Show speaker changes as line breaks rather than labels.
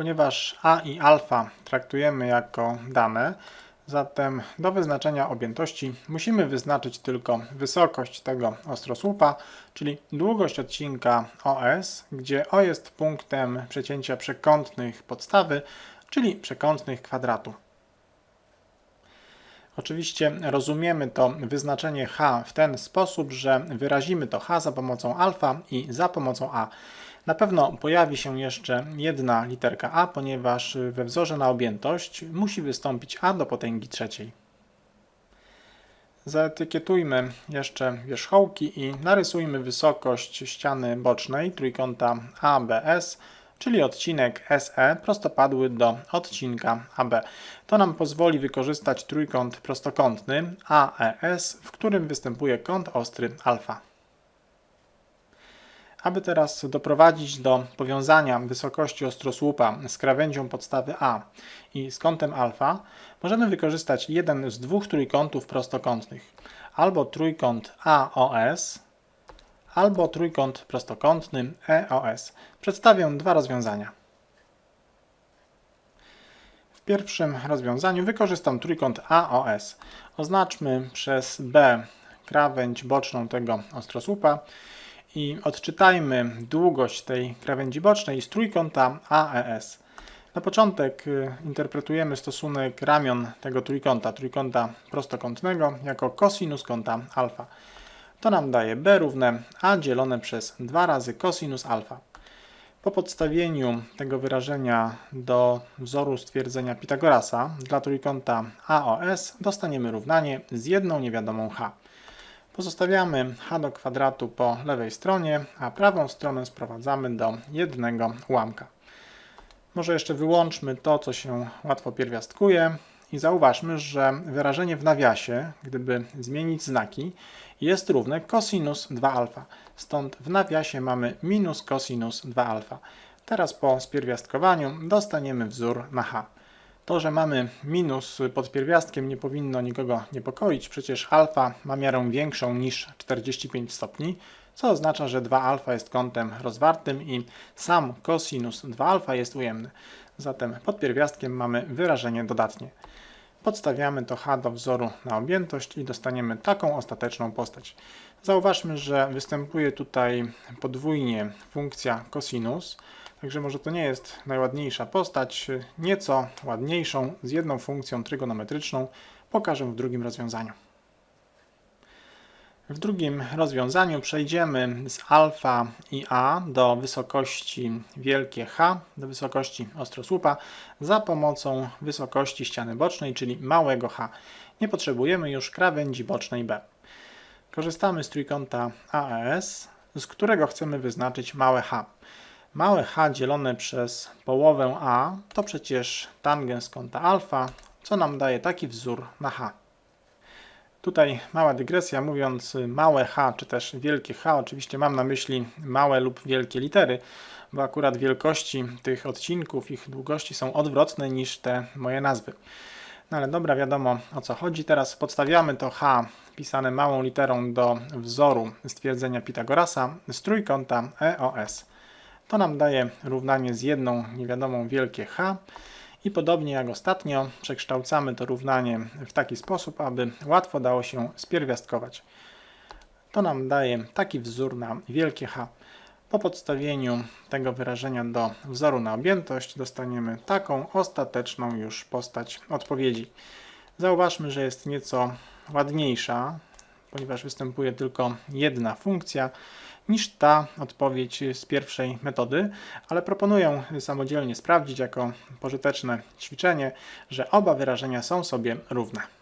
Ponieważ a i alfa traktujemy jako dane, zatem do wyznaczenia objętości musimy wyznaczyć tylko wysokość tego ostrosłupa, czyli długość odcinka OS, gdzie O jest punktem przecięcia przekątnych podstawy, czyli przekątnych kwadratu. Oczywiście rozumiemy to wyznaczenie h w ten sposób, że wyrazimy to h za pomocą alfa i za pomocą a. Na pewno pojawi się jeszcze jedna literka a, ponieważ we wzorze na objętość musi wystąpić a do potęgi trzeciej. Zaetykietujmy jeszcze wierzchołki i narysujmy wysokość ściany bocznej trójkąta ABS czyli odcinek SE prostopadły do odcinka AB. To nam pozwoli wykorzystać trójkąt prostokątny AES, w którym występuje kąt ostry alfa. Aby teraz doprowadzić do powiązania wysokości ostrosłupa z krawędzią podstawy A i z kątem alfa, możemy wykorzystać jeden z dwóch trójkątów prostokątnych. Albo trójkąt AOS, albo trójkąt prostokątny EOS. Przedstawię dwa rozwiązania. W pierwszym rozwiązaniu wykorzystam trójkąt AOS. Oznaczmy przez B krawędź boczną tego ostrosłupa i odczytajmy długość tej krawędzi bocznej z trójkąta AES. Na początek y, interpretujemy stosunek ramion tego trójkąta, trójkąta prostokątnego, jako kosinus kąta alfa. To nam daje b równe a dzielone przez 2 razy cosinus alfa. Po podstawieniu tego wyrażenia do wzoru stwierdzenia Pitagorasa dla trójkąta AOS dostaniemy równanie z jedną niewiadomą h. Pozostawiamy h do kwadratu po lewej stronie, a prawą stronę sprowadzamy do jednego ułamka. Może jeszcze wyłączmy to, co się łatwo pierwiastkuje i zauważmy, że wyrażenie w nawiasie, gdyby zmienić znaki, jest równe cosinus 2 alfa. Stąd w nawiasie mamy minus cosinus 2 alfa. Teraz po spierwiastkowaniu dostaniemy wzór na h. To, że mamy minus pod pierwiastkiem nie powinno nikogo niepokoić, przecież alfa ma miarę większą niż 45 stopni, co oznacza, że 2 alfa jest kątem rozwartym i sam cosinus 2 alfa jest ujemny. Zatem pod pierwiastkiem mamy wyrażenie dodatnie. Podstawiamy to h do wzoru na objętość i dostaniemy taką ostateczną postać. Zauważmy, że występuje tutaj podwójnie funkcja cosinus, także może to nie jest najładniejsza postać. Nieco ładniejszą z jedną funkcją trygonometryczną pokażę w drugim rozwiązaniu. W drugim rozwiązaniu przejdziemy z alfa i a do wysokości wielkie H, do wysokości ostrosłupa za pomocą wysokości ściany bocznej, czyli małego h. Nie potrzebujemy już krawędzi bocznej b. Korzystamy z trójkąta AES, z którego chcemy wyznaczyć małe h. Małe h dzielone przez połowę a to przecież tangens kąta alfa, co nam daje taki wzór na h. Tutaj mała dygresja, mówiąc małe h, czy też wielkie h, oczywiście mam na myśli małe lub wielkie litery, bo akurat wielkości tych odcinków, ich długości są odwrotne niż te moje nazwy. No ale dobra, wiadomo o co chodzi. Teraz podstawiamy to h pisane małą literą do wzoru stwierdzenia Pitagorasa z trójkąta EOS. To nam daje równanie z jedną niewiadomą wielkie h i podobnie jak ostatnio przekształcamy to równanie w taki sposób, aby łatwo dało się spierwiastkować. To nam daje taki wzór na wielkie H. Po podstawieniu tego wyrażenia do wzoru na objętość dostaniemy taką ostateczną już postać odpowiedzi. Zauważmy, że jest nieco ładniejsza, ponieważ występuje tylko jedna funkcja, niż ta odpowiedź z pierwszej metody, ale proponuję samodzielnie sprawdzić jako pożyteczne ćwiczenie, że oba wyrażenia są sobie równe.